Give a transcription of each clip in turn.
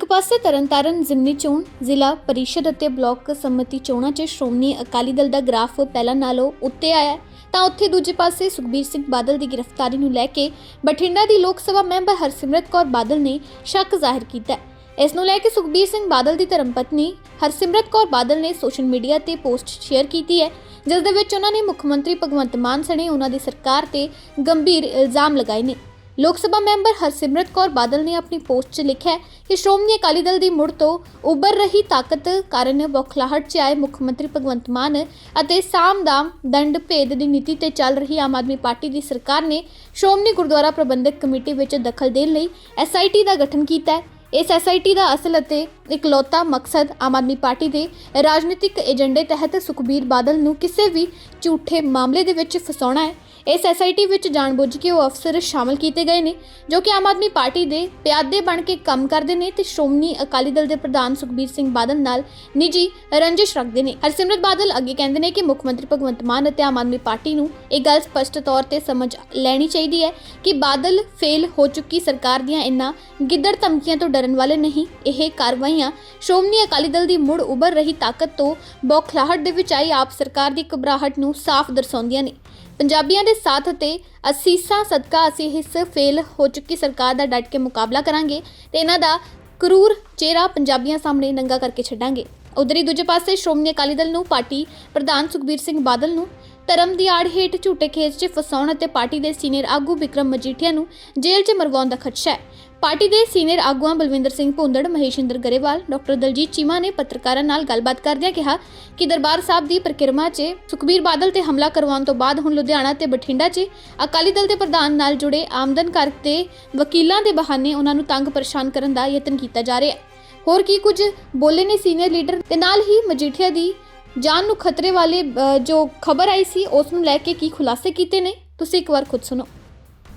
ਇੱਕ ਪਾਸੇ ਤਰਨਤਾਰਨ ਜ਼ਿਮਨੀ ਚੋਣ, ਜ਼ਿਲ੍ਹਾ ਪਰਿਸ਼ਦ ਅਤੇ ਬਲਾਕ ਸੰਮਤੀ ਚੋਣਾਂ 'ਚ ਸ਼੍ਰੋਮਣੀ ਅਕਾਲੀ ਦਲ ਦਾ ਗ੍ਰਾਫ ਪਹਿਲਾਂ ਨਾਲੋਂ ਉੱਤੇ ਆਇਆ ਹੈ, ਤਾਂ ਉੱਥੇ ਦੂਜੇ ਪਾਸੇ ਸੁਖਬੀਰ ਸਿੰਘ ਬਾਦਲ ਦੀ ਗ੍ਰਿਫਤਾਰੀ ਨੂੰ ਲੈ ਕੇ ਬਠਿੰਡਾ ਦੀ ਲੋਕ ਸਭਾ ਮੈਂਬਰ ਹਰਸਿਮਰਤ ਕੌਰ ਬਾਦਲ ਨੇ ਸ਼ੱਕ ਜ਼ਾਹਿਰ ਕੀਤਾ ਹੈ। ਇਸ ਨੂੰ ਲੈ ਕੇ ਸੁਖਬੀਰ ਸਿੰਘ ਬਾਦਲ ਦੀ ਧਰਮਪਤਨੀ ਹਰਸਿਮਰਤ ਕੌਰ ਬਾਦਲ ਨੇ ਸੋਸ਼ਲ ਮੀਡੀਆ ਤੇ ਪੋਸਟ ਸ਼ੇਅਰ ਕੀਤੀ ਹੈ, ਜਿਸ ਦੇ ਵਿੱਚ ਉਹਨਾਂ ਨੇ ਮੁੱਖ ਮੰਤਰੀ ਭਗਵੰਤ ਮਾਨ ਸਣੇ ਉਹਨਾਂ ਦੀ ਸਰਕਾਰ ਤੇ ਗੰਭੀਰ ਇਲਜ਼ਾਮ ਲਗਾਏ ਨੇ। ਲੋਕ ਸਭਾ ਮੈਂਬਰ ਹਰਸਿਮਰਤ ਕੌਰ ਬਾਦਲ ਨੇ ਆਪਣੀ ਪੋਸਟ 'ਚ ਲਿਖਿਆ ਕਿ ਸ਼੍ਰੋਮਣੀ ਅਕਾਲੀ ਦਲ ਦੀ ਮੁੜ ਤੋਂ ਉੱਭਰ ਰਹੀ ਤਾਕਤ ਕਾਰਨ ਬਖਲਾਹਟ 'ਚ ਆਏ ਮੁੱਖ ਮੰਤਰੀ ਭਗਵੰਤ ਮਾਨ ਅਤੇ ਸਾਮ-ਦਾਮ ਦੰਡ ਭੇਦ ਦੀ ਨੀਤੀ ਤੇ ਚੱਲ ਰਹੀ ਆਮ ਆਦਮੀ ਪਾਰਟੀ ਦੀ ਸਰਕਾਰ ਨੇ ਸ਼੍ਰੋਮਣੀ ਗੁਰਦੁਆਰਾ ਪ੍ਰਬੰਧਕ ਕਮੇਟੀ ਵਿੱਚ ਦਖਲ ਦੇਣ ਲਈ ਐਸਆਈਟੀ ਦਾ ਗਠਨ ਕੀਤਾ ਹੈ। ਇਸ ਐਸਆਈਟੀ ਦਾ ਅਸਲ ਅਤੇ ਇਕਲੌਤਾ ਮਕਸਦ ਆਮ ਆਦਮੀ ਪਾਰਟੀ ਦੇ ਰਾਜਨੀਤਿਕ ਏਜੰਡੇ ਤਹਿਤ ਸੁਖਬੀਰ ਬਾਦਲ ਨੂੰ ਕਿਸੇ ਵੀ ਝੂਠੇ ਮਾਮਲੇ ਦੇ ਵਿੱਚ ਫਸਾਉਣਾ ਹੈ। ਇਸ ਐਸਆਈਟੀ ਵਿੱਚ ਜਾਣਬੁੱਝ ਕੇ ਉਹ ਅਫਸਰ ਸ਼ਾਮਲ ਕੀਤੇ ਗਏ ਨੇ, ਜੋ ਕਿ ਆਮ ਆਦਮੀ ਪਾਰਟੀ ਦੇ ਪਿਆਦੇ ਬਣ ਕੇ ਕੰਮ ਕਰਦੇ ਨੇ ਤੇ ਸ਼੍ਰੋਮਣੀ ਅਕਾਲੀ ਦਲ ਦੇ ਪ੍ਰਧਾਨ ਸੁਖਬੀਰ ਸਿੰਘ ਬਾਦਲ ਨਾਲ ਨਿੱਜੀ ਰੰਜਿਸ਼ ਰੱਖਦੇ ਨੇ। ਹਰਸਿਮਰਤ ਬਾਦਲ ਅੱਗੇ ਕਹਿੰਦੇ ਨੇ ਕਿ ਮੁੱਖ ਮੰਤਰੀ ਭਗਵੰਤ ਮਾਨ ਅਤੇ ਆਮ ਆਦਮੀ ਪਾਰਟੀ ਨੂੰ ਇਹ ਗੱਲ ਸਪਸ਼ਟ ਤੌਰ ਤੇ ਸਮਝ ਲੈਣੀ ਚਾਹੀਦੀ ਹੈ ਕਿ ਬਾਦਲ ਫੇਲ ਹੋ ਚੁੱਕੀ ਸਰਕਾਰ ਦੀਆਂ ਇਨ੍ਹਾਂ ਗਿੱਦੜ ਧਮਕੀਆਂ ਤੋਂ ਡਰਨ ਵਾਲੇ ਨਹੀਂ, ਇਹ ਕਾਰਵਾਈਆਂ ਸ਼੍ਰੋਮਣੀ ਅਕਾਲੀ ਦਲ ਦੀ ਮੁੜ ਉਭਰ ਰਹੀ ਤਾਕਤ ਤੋਂ ਬੌਖਲਾਹਟ ਦੇ ਵਿੱਚ ਆਈ ਆਪ ਸਰਕਾਰ ਦੀ ਘਬਰਾਹਟ ਨੂੰ ਸਾਫ਼ ਦਰਸਾਉਂਦੀਆਂ ਨੇ। ਪੰਜਾਬੀਆਂ ਦੇ ਸਾਥ ਅਤੇ ਅਸੀਸਾਂ ਸਦਕਾ ਅਸੀਂ ਇਸ ਫੇਲ ਹੋ ਚੁੱਕੀ ਸਰਕਾਰ ਦਾ ਡਟ ਕੇ ਮੁਕਾਬਲਾ ਕਰਾਂਗੇ ਤੇ ਇਹਨਾਂ ਦਾ ਕਰੂਰ ਚਿਹਰਾ ਪੰਜਾਬੀਆਂ ਸਾਹਮਣੇ ਨੰਗਾ ਕਰਕੇ ਛੱਡਾਂਗੇ। ਉਧਰੀ ਦੂਜੇ ਪਾਸੇ ਸ਼੍ਰੋਮਣੀ ਅਕਾਲੀ ਦਲ ਨੂੰ ਪਾਰਟੀ ਪ੍ਰਧਾਨ ਸੁਖਬੀਰ ਸਿੰਘ ਬਾਦਲ ਨੂੰ ਧਰਮ ਦੀ ਆੜ ਹੇਠ ਝੂਠੇ ਖੇਸ 'ਚ ਫਸਾਉਣ ਅਤੇ ਪਾਰਟੀ ਦੇ ਸੀਨੀਅਰ ਆਗੂ ਵਿਕਰਮ ਮਜੀਠੀਆ ਨੂੰ ਜੇਲ੍ਹ 'ਚ ਮਰਵਾਉਣ ਦਾ ਖਦਸ਼ਾ ਹੈ। ਪਾਰਟੀ ਦੇ ਸੀਨੀਅਰ ਆਗੂਆਂ ਬਲਵਿੰਦਰ ਸਿੰਘ ਭੁੰਦੜ ਮਹੇਸ਼ਿੰਦਰ ਗਰੇਵਾਲ, ਡਾਕਟਰ ਦਲਜੀਤ ਚੀਮਾ ਨੇ ਪੱਤਰਕਾਰਾਂ ਨਾਲ ਗੱਲਬਾਤ ਕਰਦਿਆਂ ਕਿਹਾ ਕਿ ਦਰਬਾਰ ਸਾਹਿਬ ਦੀ ਪ੍ਰਕਿਰਮਾ 'ਚ ਸੁਖਬੀਰ ਬਾਦਲ ਤੇ ਹਮਲਾ ਕਰਵਾਉਣ ਤੋਂ ਬਾਅਦ ਹੁਣ ਲੁਧਿਆਣਾ ਤੇ ਬਠਿੰਡਾ 'ਚ ਅਕਾਲੀ ਦਲ ਦੇ ਪ੍ਰਧਾਨ ਨਾਲ ਜੁੜੇ ਆਮਦਨ ਕਰ ਤੇ ਵਕੀਲਾਂ ਦੇ ਬਹਾਨੇ ਉਹਨਾਂ ਨੂੰ ਤੰਗ ਪਰੇਸ਼ਾਨ ਕਰਨ ਦਾ ਯਤਨ ਕੀਤਾ ਜਾ ਰਿਹਾ ਹੈ। ਹੋਰ ਕੀ ਕੁਝ ਬੋਲੇ ਨੇ ਸੀਨੀਅਰ ਲੀਡਰ ਤੇ ਨਾਲ ਹੀ ਮਜੀਠੀਆ ਦੀ ਜਾਨ ਨੂੰ ਖਤਰੇ ਵਾਲੇ ਜੋ ਖਬਰ ਆਈ ਸੀ ਉਸ ਨੂੰ ਲੈ ਕੇ ਕੀ ਖੁਲਾਸੇ ਕੀਤੇ ਨੇ? ਤੁਸੀਂ ਇੱਕ ਵਾਰ ਖੁਦ ਸੁਣੋ।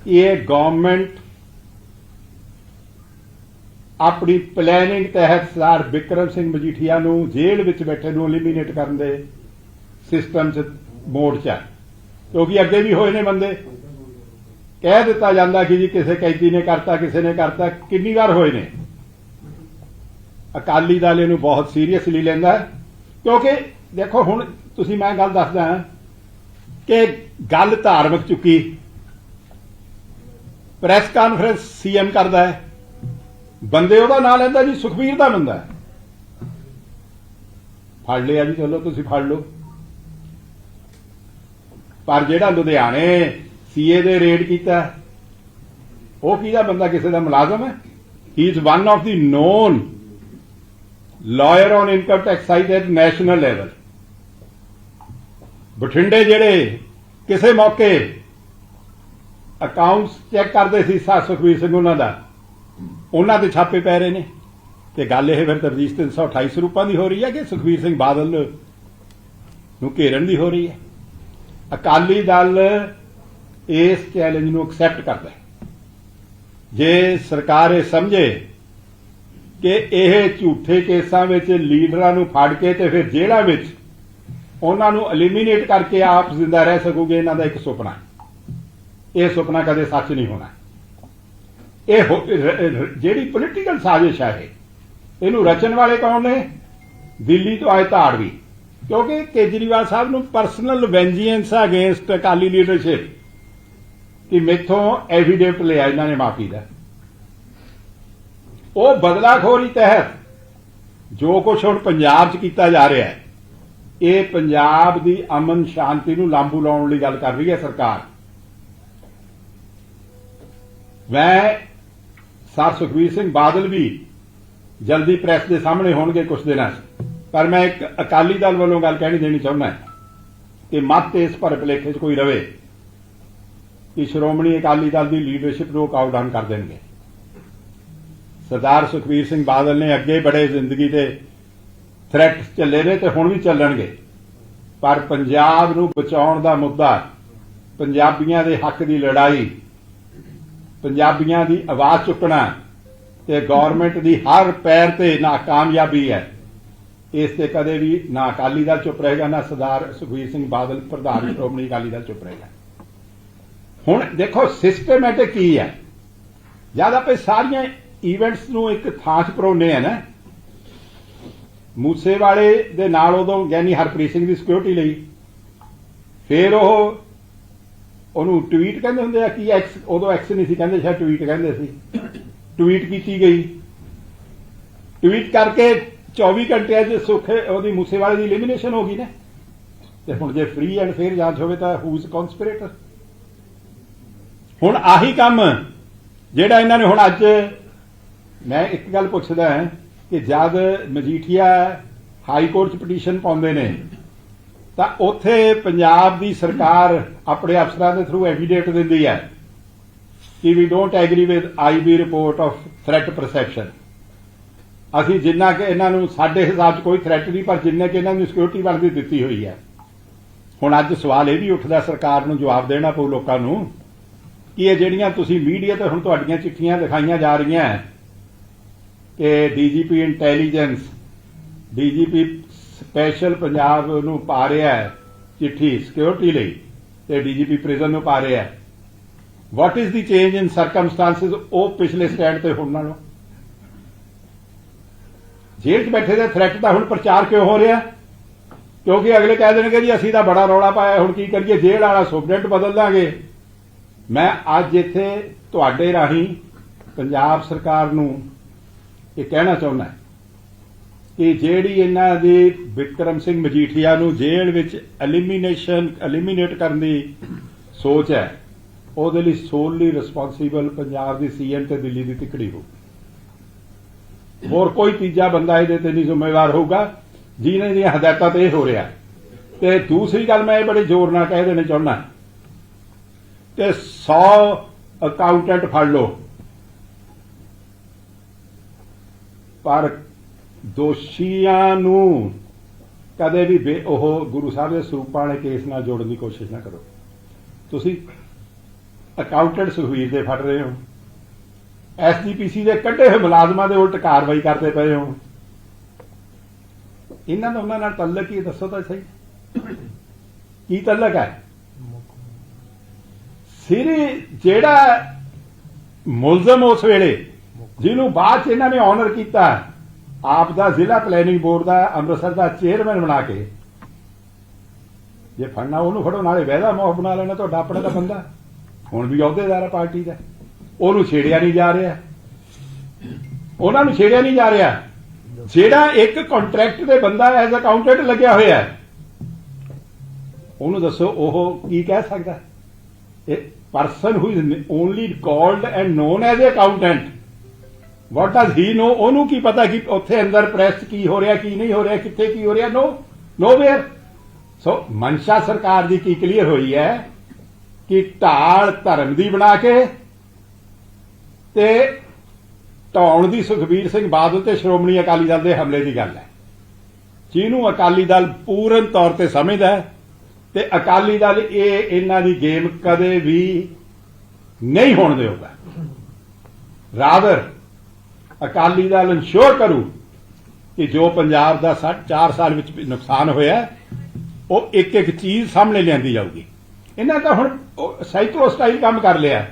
ਇਹ ਗਵਰਨਮੈਂਟ ਆਪਣੀ ਪਲੈਨਿੰਗ ਤਹਿਤ ਸਰਦਾਰ ਵਿਕਰਮ ਸਿੰਘ ਮਜੀਠੀਆ ਨੂੰ ਜੇਲ੍ਹ ਵਿੱਚ ਬੈਠੇ ਨੂੰ ਐਲੀਮੀਨੇਟ ਕਰਨ ਦੇ ਸਿਸਟਮ 'ਚ ਮੋੜ 'ਚ ਕਿਉਂਕਿ ਅੱਗੇ ਵੀ ਹੋਏ ਨੇ ਬੰਦੇ। ਕਹਿ ਦਿੱਤਾ ਜਾਂਦਾ ਕਿ ਜੀ ਕਿਸੇ ਕੈਦੀ ਨੇ ਕਰਤਾ, ਕਿਸੇ ਨੇ ਕਰਤਾ, ਕਿੰਨੀ ਵਾਰ ਹੋਏ ਨੇ। ਅਕਾਲੀ ਦਲ ਇਹਨੂੰ ਬਹੁਤ ਸੀਰੀਅਸਲੀ ਲੈਂਦਾ ਕਿਉਂਕਿ ਦੇਖੋ ਹੁਣ ਤੁਸੀਂ ਮੈਂ ਗੱਲ ਦੱਸਦਾ ਕਿ ਗੱਲ ਧਾਰਮਿਕ ਚੁੱਕੀ। ਪ੍ਰੈਸ ਕਾਨਫਰੰਸ ਸੀਐਮ ਕਰਦਾ ਹੈ। ਬੰਦੇ ਉਹਦਾ ਨਾਂ ਲੈਂਦਾ ਜੀ, ਸੁਖਬੀਰ ਦਾ ਬੰਦਾ ਹੈ। ਫੜ ਲਿਆ ਜੀ, ਚਲੋ ਤੁਸੀਂ ਫੜ ਲਓ। ਪਰ ਜਿਹੜਾ ਲੁਧਿਆਣੇ ਸੀਏ ਦੇ ਰੇਡ ਕੀਤਾ ਉਹ ਕਿਹਦਾ ਬੰਦਾ, ਕਿਸੇ ਦਾ ਮੁਲਾਜ਼ਮ ਹੈ? He is one of the known lawyer on income tax side at national level ਬਠਿੰਡੇ ਜਿਹੜੇ ਕਿਸੇ ਮੌਕੇ ਅਕਾਊਂਟਸ ਚੈੱਕ ਕਰਦੇ ਸੀ, ਸਾ ਸੁਖਬੀਰ ਸਿੰਘ ਉਹਨਾਂ ਦਾ। ਉਹਨਾਂ ਦੇ ਛਾਪੇ ਪੈ ਰਹੇ ਨੇ। ਤੇ ਗੱਲ ਇਹ ਫਿਰ ਤਰਜੀਹ 328 ਸਰੂਪਾਂ ਦੀ ਹੋ ਰਹੀ ਹੈ ਕਿ ਸੁਖਬੀਰ ਸਿੰਘ ਬਾਦਲ ਨੂੰ ਘੇਰਨ ਦੀ ਹੋ ਰਹੀ ਹੈ? ਅਕਾਲੀ ਦਲ ਇਸ ਚੈਲੰਜ ਨੂੰ ਐਕਸੈਪਟ ਕਰਦਾ ਹੈ। ਜੇ ਸਰਕਾਰ ਇਹ ਸਮਝੇ ਕਿ ਇਹ ਝੂਠੇ ਕੇਸਾਂ ਵਿੱਚ ਲੀਡਰਾਂ ਨੂੰ ਫੜ ਕੇ ਤੇ ਫਿਰ ਜੇਲ੍ਹਾਂ ਵਿੱਚ ਉਹਨਾਂ ਨੂੰ ਐਲੀਮੀਨੇਟ ਕਰਕੇ ਆਪ ਜ਼ਿੰਦਾ ਰਹਿ ਸਕੋਗੇ, ਇਹਨਾਂ ਦਾ ਇੱਕ ਸੁਪਨਾ ਹੈ। ਇਹ ਸੁਪਨਾ ਕਦੇ ਸੱਚ ਨਹੀਂ ਹੋਣਾ। ਇਹ ਜਿਹੜੀ ਪੋਲੀਟੀਕਲ ਸਾਜ਼ਿਸ਼ ਹੈ ਇਹ, ਇਹਨੂੰ ਰਚਣ ਵਾਲੇ ਕੌਣ ਨੇ? ਦਿੱਲੀ ਤੋਂ ਆਏ ਧਾੜਵੀ। ਕਿਉਂਕਿ ਕੇਜਰੀਵਾਲ ਸਾਹਿਬ ਨੂੰ personal vengeance against Akali leadership ਕਿ ਮੇਥੋਂ ਐਫੀਡੇਵਿਟ ਲਿਆ ਇਹਨਾਂ ਨੇ ਮਾਫੀ ਦਾ। ਉਹ ਬਦਲਾਖੋਰੀ ਤਹਿਤ ਜੋ ਕੁਝ ਹੁਣ ਪੰਜਾਬ 'ਚ ਕੀਤਾ ਜਾ ਰਿਹਾ ਹੈ ਇਹ ਪੰਜਾਬ ਦੀ ਅਮਨ ਸ਼ਾਂਤੀ ਨੂੰ ਲਾਂਬੂ ਲਾਉਣ ਲਈ ਗੱਲ ਕਰ ਰਹੀ ਹੈ ਸਰਕਾਰ। ਮੈਂ ਸਰ ਸੁਖਬੀਰ ਸਿੰਘ ਬਾਦਲ ਵੀ ਜਲਦੀ ਪ੍ਰੈਸ ਦੇ ਸਾਹਮਣੇ ਹੋਣਗੇ ਕੁਝ ਦਿਨਾਂ 'ਚ। ਪਰ ਮੈਂ ਇੱਕ ਅਕਾਲੀ ਦਲ ਵੱਲੋਂ ਗੱਲ ਕਹਿਣੀ ਦੇਣੀ ਚਾਹੁੰਦਾ ਕਿ ਮਤ ਇਸ ਪਰ ਭਲੇਖੇ 'ਚ ਕੋਈ ਰਵੇ ਕਿ ਸ਼੍ਰੋਮਣੀ ਅਕਾਲੀ ਦਲ ਦੀ ਲੀਡਰਸ਼ਿਪ ਨੂੰ ਕਾਊ ਕਰ ਦੇਣਗੇ। ਸਰਦਾਰ ਸੁਖਬੀਰ ਸਿੰਘ ਬਾਦਲ ਨੇ ਅੱਗੇ ਬੜੇ ਜ਼ਿੰਦਗੀ ਦੇ ਥ੍ਰੈਟ ਚੱਲੇ ਨੇ ਤੇ ਹੁਣ ਵੀ ਚੱਲਣਗੇ। ਪਰ ਪੰਜਾਬ ਨੂੰ ਬਚਾਉਣ ਦਾ ਮੁੱਦਾ, ਪੰਜਾਬੀਆਂ ਦੇ ਹੱਕ ਦੀ ਲੜਾਈ ਪੰਜਾਬੀਆਂ ਦੀ ਆਵਾਜ਼ ਚੁੱਕਣਾ ਤੇ ਗਵਰਨਮੈਂਟ ਦੀ ਹਰ ਪੈਰ ਤੇ ਨਾਕਾਮਯਾਬੀ ਹੈ। ਇਸ ਤੇ ਕਦੇ ਵੀ ਨਾ ਅਕਾਲੀ ਦਲ ਚੁੱਪ ਰਹੇਗਾ, ਨਾ ਸਰਦਾਰ ਸੁਖਬੀਰ ਸਿੰਘ ਬਾਦਲ, ਪ੍ਰਧਾਨ ਸ਼੍ਰੋਮਣੀ ਅਕਾਲੀ ਦਲ ਚੁੱਪ ਰਹੇਗਾ। ਹੁਣ ਦੇਖੋ ਸਿਸਟਮੈਟਿਕ ਕੀ ਹੈ? ਜਦ ਆਪੇ ਸਾਰੀਆਂ ਇਵੈਂਟਸ ਨੂੰ ਇੱਕ ਥਾਂ 'ਚ ਪਰੋਨੇ ਆ ਨਾ। ਮੂਸੇਵਾਲੇ ਦੇ ਨਾਲ ਉਦੋਂ ਗਿਆਨੀ ਹਰਪ੍ਰੀਤ ਸਿੰਘ ਦੀ ਸਿਕਿਉਰਿਟੀ ਲਈ। ਫਿਰ ਉਹ ਉਹਨੂੰ ਟਵੀਟ ਕਹਿੰਦੇ ਹੁੰਦੇ ਆ ਕਿ ਐਕਸ ਉਦੋਂ ਐਕਸ ਨਹੀਂ ਸੀ, ਕਹਿੰਦੇ ਸ਼ਾਇਦ ਟਵੀਟ ਕਹਿੰਦੇ ਸੀ। ਟਵੀਟ ਕੀਤੀ ਗਈ। ਟਵੀਟ ਕਰਕੇ 24 ਘੰਟਿਆਂ 'ਚ ਸੁੱਖ, ਉਹਦੀ ਮੂਸੇਵਾਲੇ ਦੀ ਐਲੀਮੀਨੇਸ਼ਨ ਹੋ ਗਈ ਨਾ। ਤੇ ਹੁਣ ਜੇ ਫ੍ਰੀ ਐਂਡ ਫੇਅਰ ਜਾਂਚ ਹੋਵੇ ਤਾਂ ਹੂ ਇਜ਼ ਕਨਸਪੀਰੇਟਰ ਹੁਣ ਆਹੀ ਕੰਮ ਜਿਹੜਾ ਇਹਨਾਂ ਨੇ ਹੁਣ ਅੱਜ ਮੈਂ ਇੱਕ ਗੱਲ ਪੁੱਛਦਾ ਕਿ ਜਦ ਮਜੀਠੀਆ ਹਾਈ ਕੋਰਟ 'ਚ ਪਟੀਸ਼ਨ ਪਾਉਂਦੇ ਨੇ ਤਾਂ ਉੱਥੇ ਪੰਜਾਬ ਦੀ ਸਰਕਾਰ ਆਪਣੇ ਅਫਸਰਾਂ ਦੇ ਥਰੂ ਐਫੀਡੇਵਿਟ ਦਿੰਦੀ ਹੈ ਕਿ we don't agree with IB report of threat perception ਅਸੀਂ ਜਿੰਨਾ ਕਿ ਇਹਨਾਂ ਨੂੰ ਸਾਡੇ ਹਿਸਾਬ 'ਚ ਕੋਈ ਥ੍ਰੈਟ ਨਹੀਂ, ਪਰ ਜਿੰਨੇ ਕਿ ਇਹਨਾਂ ਨੂੰ ਸਿਕਿਉਰਿਟੀ ਬਣਦੀ ਦਿੱਤੀ ਹੋਈ ਹੈ। ਹੁਣ ਅੱਜ ਸਵਾਲ ਇਹ ਵੀ ਉੱਠਦਾ ਸਰਕਾਰ ਨੂੰ ਜਵਾਬ ਦੇਣਾ ਪਊ ਲੋਕਾਂ ਨੂੰ ਕਿ ਇਹ ਜਿਹੜੀਆਂ ਤੁਸੀਂ ਮੀਡੀਆ ਤੇ ਹੁਣ ਤੁਹਾਡੀਆਂ ਚਿੱਠੀਆਂ ਦਿਖਾਈਆਂ ਜਾ ਰਹੀਆਂ ਹੈ ਕਿ DGP intelligence DGP special Punjab ਨੂੰ ਪਾ ਰਿਹਾ ਹੈ ਚਿੱਠੀ ਸਿਕਿਉਰਿਟੀ ਲਈ ਤੇ ਡੀਜੀਪੀ ਪ੍ਰਿਜ਼ਨ ਨੂੰ ਪਾ ਰਿਹਾ ਹੈ। What is the change in circumstances ਉਹ ਪਿਛਲੇ ਸਟੈਂਡ ਤੇ ਹੁਣ ਨਾਲੋਂ। ਜੇਲ੍ਹ 'ਚ ਬੈਠੇ ਦੇ ਥ੍ਰੈਟ ਦਾ ਹੁਣ ਪ੍ਰਚਾਰ ਕਿਉਂ ਹੋ ਰਿਹਾ? ਕਿਉਂਕਿ ਅਗਲੇ ਕਹਿ ਦੇਣਗੇ ਜੀ, ਅਸੀਂ ਤਾਂ ਬੜਾ ਰੌਲਾ ਪਾਇਆ, ਹੁਣ ਕੀ ਕਰੀਏ? ਜੇਲ੍ਹ ਵਾਲਾ ਸੁਪਰਡੈਂਟ ਬਦਲ ਦਾਂਗੇ। ਮੈਂ ਅੱਜ ਇੱਥੇ ਤੁਹਾਡੇ ਰਾਹੀਂ ਪੰਜਾਬ ਸਰਕਾਰ ਨੂੰ ਇਹ ਕਹਿਣਾ ਚਾਹੁੰਦਾ ਕਿ ਜਿਹੜੀ ਇਹਨਾਂ ਦੀ ਵਿਕਰਮ ਸਿੰਘ ਮਜੀਠੀਆ ਨੂੰ ਜੇਲ੍ਹ ਵਿੱਚ ਐਲੀਮੀਨੇਸ਼ਨ ਐਲੀਮੀਨੇਟ ਕਰਨ ਦੀ ਸੋਚ ਹੈ, ਉਹਦੇ ਲਈ ਸੋਲਲੀ ਰਿਸਪੌਂਸੀਬਲ ਪੰਜਾਬ ਦੀ ਸੀਐਮ ਤੇ ਦਿੱਲੀ ਦੀ ਤਿਕੜੀ ਹੋ ਹੋਰ ਕੋਈ ਤੀਜਾ ਬੰਦਾ ਇਹਦੇ ਤੇ ਨਹੀਂ ਜ਼ਿੰਮੇਵਾਰ ਹੋਊਗਾ, ਜਿਹਨੇ ਦੀਆਂ ਹਦਾਇਤਾਂ ਤੇ ਇਹ ਹੋ ਰਿਹਾ। ਤੇ ਦੂਸਰੀ ਗੱਲ ਮੈਂ ਇਹ ਬੜੇ ਜ਼ੋਰ ਨਾਲ ਕਹਿ ਦੇਣਾ ਚਾਹੁੰਦਾ। ਕਿ 100 ਅਕਾਊਂਟੈਂਟ ਫੜ ਲਓ। ਪਰ ਦੋਸ਼ੀਆਂ ਨੂੰ ਕਦੇ ਵੀ ਬੇ- ਉਹ ਗੁਰੂ ਸਾਹਿਬ ਦੇ ਸਰੂਪਾਂ ਵਾਲੇ ਕੇਸ ਨਾਲ ਜੋੜਨ ਦੀ ਕੋਸ਼ਿਸ਼ ਨਾ ਕਰੋ। ਤੁਸੀਂ ਅਕਾਊਂਟੈਂਟ ਸੁਖਵੀਰ ਦੇ ਫੜ ਰਹੇ ਹੋ। ਐਸਜੀਪੀਸੀ ਦੇ ਕੱਢੇ ਹੋਏ ਮੁਲਾਜ਼ਮਾਂ ਦੇ ਉਲਟ ਕਾਰਵਾਈ ਕਰਦੇ ਪਏ ਹੋ। ਇਹਨਾਂ ਦਾ ਉਹਨਾਂ ਨਾਲ ਤਲਕ ਹੀ, ਦੱਸੋ ਤਾਂ ਸਹੀ। ਕੀ ਤਲਕ ਹੈ? ਸਿਰੇ ਜਿਹੜਾ ਮੁਲਜ਼ਮ ਉਸ ਵੇਲੇ, ਜਿਹਨੂੰ ਬਾਅਦ ਚ ਇਹਨਾਂ ਨੇ ਆਨਰ ਕੀਤਾ ਆਪ ਦਾ ਜ਼ਿਲ੍ਹਾ ਪਲੈਨਿੰਗ ਬੋਰਡ ਦਾ ਅੰਮ੍ਰਿਤਸਰ ਦਾ ਚੇਅਰਮੈਨ ਬਣਾ ਕੇ। ਜੇ ਫੜਨਾ ਉਹਨੂੰ ਫੜੋ, ਨਾਲੇ ਵਹਿਦਾ ਮੋਹ ਬਣਾ ਲੈਣਾ, ਤੁਹਾਡਾ ਆਪਣਾ ਦਾ ਬੰਦਾ। ਹੁਣ ਵੀ ਅਹੁਦੇਦਾਰ ਹੈ ਪਾਰਟੀ ਦਾ। ਉਹਨੂੰ ਛੇੜਿਆ ਨਹੀਂ ਜਾ ਰਿਹਾ। ਉਹਨਾਂ ਨੂੰ ਛੇੜਿਆ ਨਹੀਂ ਜਾ ਰਿਹਾ। ਜਿਹੜਾ ਇੱਕ ਕੰਟਰੈਕਟ ਦੇ ਬੰਦਾ ਐਜ਼ ਅਕਾਊਂਟੈਂਟ ਲੱਗਿਆ ਹੋਇਆ ਹੈ, ਉਹਨੂੰ ਦੱਸੋ, ਉਹ ਕੀ ਕਹਿ ਸਕਦਾ? ਇਹ person who is only called and known as a accountant what does he know ਉਹਨੂੰ ਕੀ ਪਤਾ ਕਿ ਉੱਥੇ ਅੰਦਰ ਪ੍ਰੈਸ ਕੀ ਹੋ ਰਿਹਾ, ਕੀ ਨਹੀਂ ਹੋ ਰਿਹਾ, ਕਿੱਥੇ ਕੀ ਹੋ ਰਿਹਾ? ਨੋ ਨੋ ਵੇਅਰ ਸੋ ਮਨਸ਼ਾ ਸਰਕਾਰ ਦੀ ਕੀ ਕਲੀਅਰ ਹੋਈ ਹੈ ਕਿ ਢਾਲ ਧਰਮ ਦੀ ਬਣਾ ਕੇ ਤੇ ਢਾਉਣ ਦੀ ਸੁਖਬੀਰ ਸਿੰਘ ਬਾਦਲ ਤੇ ਸ਼੍ਰੋਮਣੀ ਅਕਾਲੀ ਦਲ ਦੇ ਹਮਲੇ ਦੀ ਗੱਲ ਹੈ। ਜਿਹਨੂੰ ਅਕਾਲੀ ਦਲ ਪੂਰਨ ਤੌਰ ਤੇ ਸਮਝਦਾ ਹੈ ਤੇ ਅਕਾਲੀ ਦਲ ਇਹ ਇਹਨਾਂ ਦੀ ਗੇਮ ਕਦੇ ਵੀ ਨਹੀਂ ਹੋਣ ਦੇਊਗਾ। ਰਾਦਰ ਅਕਾਲੀ ਦਲ ਇਨਸ਼ੋਰ ਕਰੂ ਕਿ ਜੋ ਪੰਜਾਬ ਦਾ 4 ਸਾਲ ਵਿੱਚ ਨੁਕਸਾਨ ਹੋਇਆ, ਉਹ ਇੱਕ ਇੱਕ ਚੀਜ਼ ਸਾਹਮਣੇ ਲਿਆਂਦੀ ਜਾਊਗੀ। ਇਹਨਾਂ ਦਾ ਹੁਣ ਸਾਈਕਲੋ ਸਟਾਈਲ ਕੰਮ ਕਰ ਲਿਆ।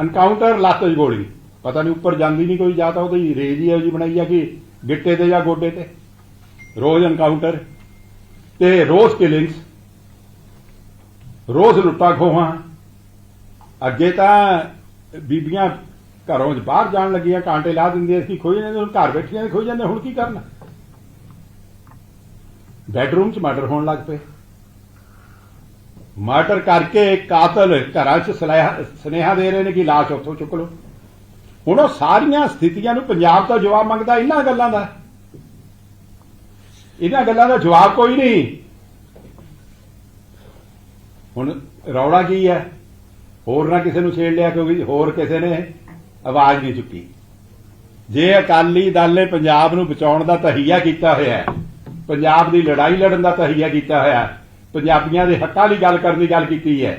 ਅਨਕਾਊਂਟਰ ਲੱਤ 'ਚ ਗੋਲੀ। ਪਤਾ ਨਹੀਂ ਉੱਪਰ ਜਾਂਦੀ ਨਹੀਂ ਕੋਈ, ਜਾਂ ਤਾਂ ਉਹਦੀ ਰੇਜ ਹੀ ਇਹੋ ਜਿਹੀ ਬਣਾਈ ਆ ਕਿ ਗਿੱਟੇ ਤੇ ਜਾਂ ਗੋਡੇ ਤੇ। ਰੋਜ਼ ਅਨਕਾਊਂਟਰ ਤੇ ਰੋਜ਼ ਕਿਲਿੰਗਸ ਰੋਜ਼ ਲੁੱਟਾਂ ਖੋਹਾਂ ਅੱਗੇ ਤਾਂ ਬੀਬੀਆਂ ਘਰੋਂ ਬਾਹਰ ਜਾਣ ਲੱਗੀਆਂ ਕਾਂਟੇ ਲਾ ਦਿੰਦੀਆਂ ਸੀ ਖੋਈ ਜਾਂਦੇ, ਹੁਣ ਘਰ ਬੈਠੀਆਂ ਨੇ ਖੋਈ ਜਾਂਦੇ ਹੁਣ ਕੀ ਕਰਨਾ? ਬੈਡਰੂਮ 'ਚ ਮਰਡਰ ਹੋਣ ਲੱਗ ਪਏ। ਮਰਡਰ ਕਰਕੇ ਕਾਤਲ ਘਰਾਂ 'ਚ ਸਲਾਹ- ਸੁਨੇਹਾ ਦੇ ਰਹੇ ਨੇ ਕਿ ਲਾਸ਼ ਉੱਥੋਂ ਚੁੱਕ ਲਓ। ਹੁਣ ਉਹ ਸਾਰੀਆਂ ਸਥਿਤੀਆਂ ਨੂੰ ਪੰਜਾਬ ਤੋਂ ਜਵਾਬ ਮੰਗਦਾ ਇਹਨਾਂ ਗੱਲਾਂ ਦਾ। ਇਹਨਾਂ ਗੱਲਾਂ ਦਾ ਜਵਾਬ ਕੋਈ ਨਹੀਂ। ਹੁਣ ਰੌਲਾ ਕੀ ਹੈ? ਹੋਰ ਨਾ ਕਿਸੇ ਨੂੰ ਛੇੜ ਲਿਆ ਕਿਉਂਕਿ ਹੋਰ ਕਿਸੇ ਨੇ ਆਵਾਜ਼ ਨਹੀਂ ਚੁੱਕੀ। ਜੇ ਅਕਾਲੀ ਦਲ ਨੇ ਪੰਜਾਬ ਨੂੰ ਬਚਾਉਣ ਦਾ ਤਹੀਆ ਕੀਤਾ ਹੋਇਆ ਹੈ, ਪੰਜਾਬ ਦੀ ਲੜਾਈ ਲੜਨ ਦਾ ਤਹੀਆ ਕੀਤਾ ਹੋਇਆ ਹੈ, ਪੰਜਾਬੀਆਂ ਦੇ ਹੱਕਾਂ ਦੀ ਗੱਲ ਕਰਨ ਦੀ ਗੱਲ ਕੀਤੀ ਹੈ,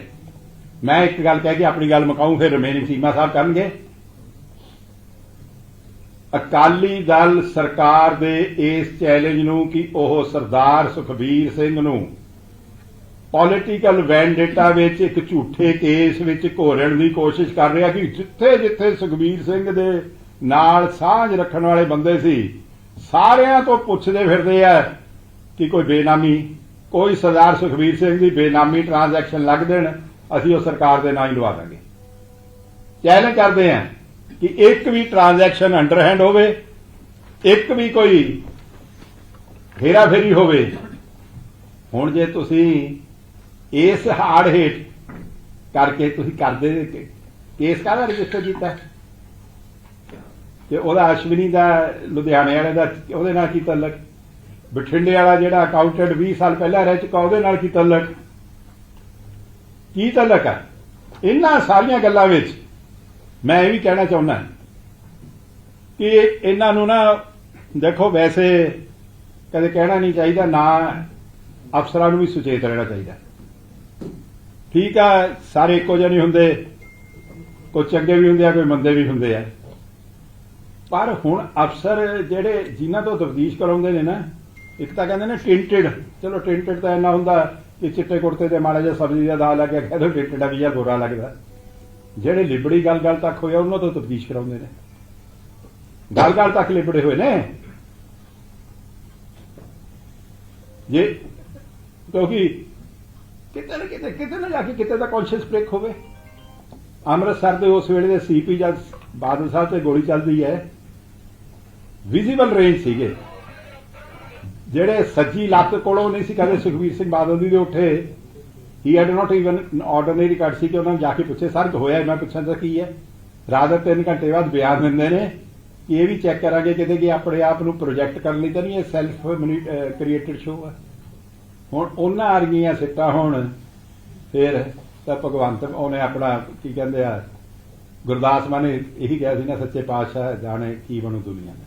ਮੈਂ ਇੱਕ ਗੱਲ ਕਹਿ ਕੇ ਆਪਣੀ ਗੱਲ ਮੁਕਾਉਂ ਫਿਰ ਰਿਮੇਨਿੰਗ ਸੀਮਾ ਸਾਹਿਬ ਕਰਨਗੇ। ਅਕਾਲੀ ਦਲ ਸਰਕਾਰ ਦੇ ਇਸ ਚੈਲੰਜ ਨੂੰ ਕਿ ਉਹ ਸਰਦਾਰ ਸੁਖਬੀਰ ਸਿੰਘ ਨੂੰ ਪੋਲਿਟੀਕਲ ਵੈਂਡੇਟਾ ਵਿੱਚ ਇੱਕ ਝੂਠੇ ਕੇਸ ਵਿੱਚ ਘੋਰਣ ਦੀ ਕੋਸ਼ਿਸ਼ ਕਰ ਰਿਹਾ ਕਿ ਜਿੱਥੇ ਜਿੱਥੇ ਸੁਖਬੀਰ ਸਿੰਘ ਦੇ ਨਾਲ ਸਾਂਝ ਰੱਖਣ ਵਾਲੇ ਬੰਦੇ ਸੀ, ਸਾਰਿਆਂ ਤੋਂ ਪੁੱਛਦੇ ਫਿਰਦੇ ਆ ਕਿ ਕੋਈ ਬੇਨਾਮੀ, ਕੋਈ ਸਰਦਾਰ ਸੁਖਬੀਰ ਸਿੰਘ ਦੀ ਬੇਨਾਮੀ ਟ੍ਰਾਂਜੈਕਸ਼ਨ ਲੱਗ ਦੇਣ, ਅਸੀਂ ਉਹ ਸਰਕਾਰ ਦੇ ਨਾਂ ਹੀ ਲਵਾ ਦਾਂਗੇ। ਚੈਲੰਜ ਕਰਦੇ ਆ ਕਿ ਇੱਕ ਵੀ ਟ੍ਰਾਂਜੈਕਸ਼ਨ ਅੰਡਰਹੈਂਡ ਹੋਵੇ, ਇੱਕ ਵੀ ਕੋਈ ਫੇਰਾ ਫੇਰੀ ਹੋਵੇ। ਹੁਣ ਜੇ ਤੁਸੀਂ ਇਸ ਹਾੜ ਹੇਠ ਕਰਕੇ ਤੁਸੀਂ ਕਰਦੇ ਕੇਸ ਕਾਹਦਾ ਰਜਿਸਟਰ ਕੀਤਾ? ਤੇ ਉਹਦਾ ਅਸ਼ਵਨੀ ਦਾ, ਲੁਧਿਆਣੇ ਵਾਲੇ ਦਾ ਉਹਦੇ ਨਾਲ ਕੀ ਤਲਕ? ਬਠਿੰਡੇ ਵਾਲਾ ਜਿਹੜਾ ਅਕਾਊਂਟੈਂਟ 20 ਸਾਲ ਪਹਿਲਾਂ ਰਹਿ ਚੁੱਕਾ, ਉਹਦੇ ਨਾਲ ਕੀ ਤਲਕ? ਕੀ ਤਲਕ ਹੈ ਇਹਨਾਂ ਸਾਰੀਆਂ ਗੱਲਾਂ ਵਿੱਚ ਮੈਂ ਇਹ ਵੀ ਕਹਿਣਾ ਚਾਹੁੰਦਾ ਕਿ ਇਹਨਾਂ ਨੂੰ ਨਾ, ਦੇਖੋ ਵੈਸੇ ਕਦੇ ਕਹਿਣਾ ਨਹੀਂ ਚਾਹੀਦਾ, ਨਾ ਅਫਸਰਾਂ ਨੂੰ ਵੀ ਸੁਚੇਤ ਰਹਿਣਾ ਚਾਹੀਦਾ। ਠੀਕ ਆ, ਸਾਰੇ ਇੱਕੋ ਜਿਹੇ ਨਹੀਂ ਹੁੰਦੇ। ਕੋਈ ਚੰਗੇ ਵੀ ਹੁੰਦੇ ਆ, ਕੋਈ ਮੰਦੇ ਵੀ ਹੁੰਦੇ ਆ। ਪਰ ਹੁਣ ਅਫਸਰ ਜਿਹੜੇ ਜਿਨ੍ਹਾਂ ਤੋਂ ਤਫਤੀਸ਼ ਕਰਾਉਂਦੇ ਨੇ ਨਾ, ਇੱਕ ਤਾਂ ਕਹਿੰਦੇ ਨੇ ਟਿੰਟਡ। ਚਲੋ ਟਿੰਟਡ ਤਾਂ ਇੰਨਾ ਹੁੰਦਾ ਕਿ ਚਿੱਟੇ ਕੁੜਤੇ ਤੇ ਮਾੜਾ ਜਿਹਾ ਸਬਜ਼ੀ ਦਾ ਦਾਲ ਲੱਗ ਗਿਆ ਕਹਿੰਦੇ ਟਿੰਟਡ ਆ ਵੀ ਯਾਰ ਗੋਰਾ ਲੱਗਦਾ। ਜਿਹੜੇ ਲਿਬੜੀ ਗੱਲ ਗੱਲ ਤੱਕ ਹੋਇਆ, ਉਹਨਾਂ ਤੋਂ ਤਫਤੀਸ਼ ਕਰਾਉਂਦੇ ਨੇ। ਗੱਲ ਗੱਲ ਤੱਕ ਲਿਬੜੇ ਹੋਏ ਨੇ। ਜੇ ਕਿਉਂਕਿ ਕਿਤੇ ਨਾ ਕਿਤੇ ਕਿਤੇ ਨਾ ਜਾ ਕੇ ਕਿਤੇ ਦਾ ਕੌਨਸ਼ੀਅਸ ਬ੍ਰੇਕ ਹੋਵੇ। ਅੰਮ੍ਰਿਤਸਰ ਦੇ ਉਸ ਵੇਲੇ ਦੇ ਸੀਪੀ ਜਦ ਬਾਦਲ ਸਾਹਿਬ ਤੇ ਗੋਲੀ ਚੱਲਦੀ ਹੈ। ਵਿਜ਼ੀਬਲ ਰੇਂਜ ਸੀਗੇ। ਜਿਹੜੇ ਸੱਜੀ ਲੱਤ ਕੋਲੋਂ ਨਹੀਂ ਸੀ ਕਦੇ ਸੁਖਵੀਰ ਸਿੰਘ ਬਾਦਲ ਦੀ ਦੇ ਉੱਠੇ। He had not even ordinary cut ਸੀ ਕਿ ਉਹਨਾਂ ਨੂੰ ਜਾ ਕੇ ਪੁੱਛੇ, ਸਰ, ਹੋਇਆ ਮੈਂ ਪੁੱਛਾਂ ਤਾਂ ਕੀ ਹੈ? ਰਾਤ ਤਿੰਨ ਘੰਟੇ ਬਾਅਦ ਬਿਆਨ ਦਿੰਦੇ ਨੇ ਕਿ ਇਹ ਵੀ ਚੈੱਕ ਕਰਾਂਗੇ ਕਿਤੇ ਕਿ ਆਪਣੇ ਆਪ ਨੂੰ ਪ੍ਰੋਜੈਕਟ ਕਰਨ ਲਈ ਤਾਂ ਨਹੀਂ ਇਹ ਸੈਲਫ ਕ੍ਰੀਏਟਡ ਸ਼ੋਅ ਹੈ ਹੁਣ ਉਹਨਾਂ ਆ ਸਿੱਟਾਂ ਹੁਣ, ਫਿਰ ਤਾਂ ਭਗਵੰਤ ਉਹਨੇ ਆਪਣਾ ਕੀ ਕਹਿੰਦੇ ਆ, ਗੁਰਦਾਸ ਮਾਨੇ ਇਹੀ ਕਿਹਾ ਸੀ ਨਾ, ਸੱਚੇ ਪਾਤਸ਼ਾਹ ਜਾਣੇ ਕੀ ਬਣੂ ਦੁਨੀਆ ਦਾ।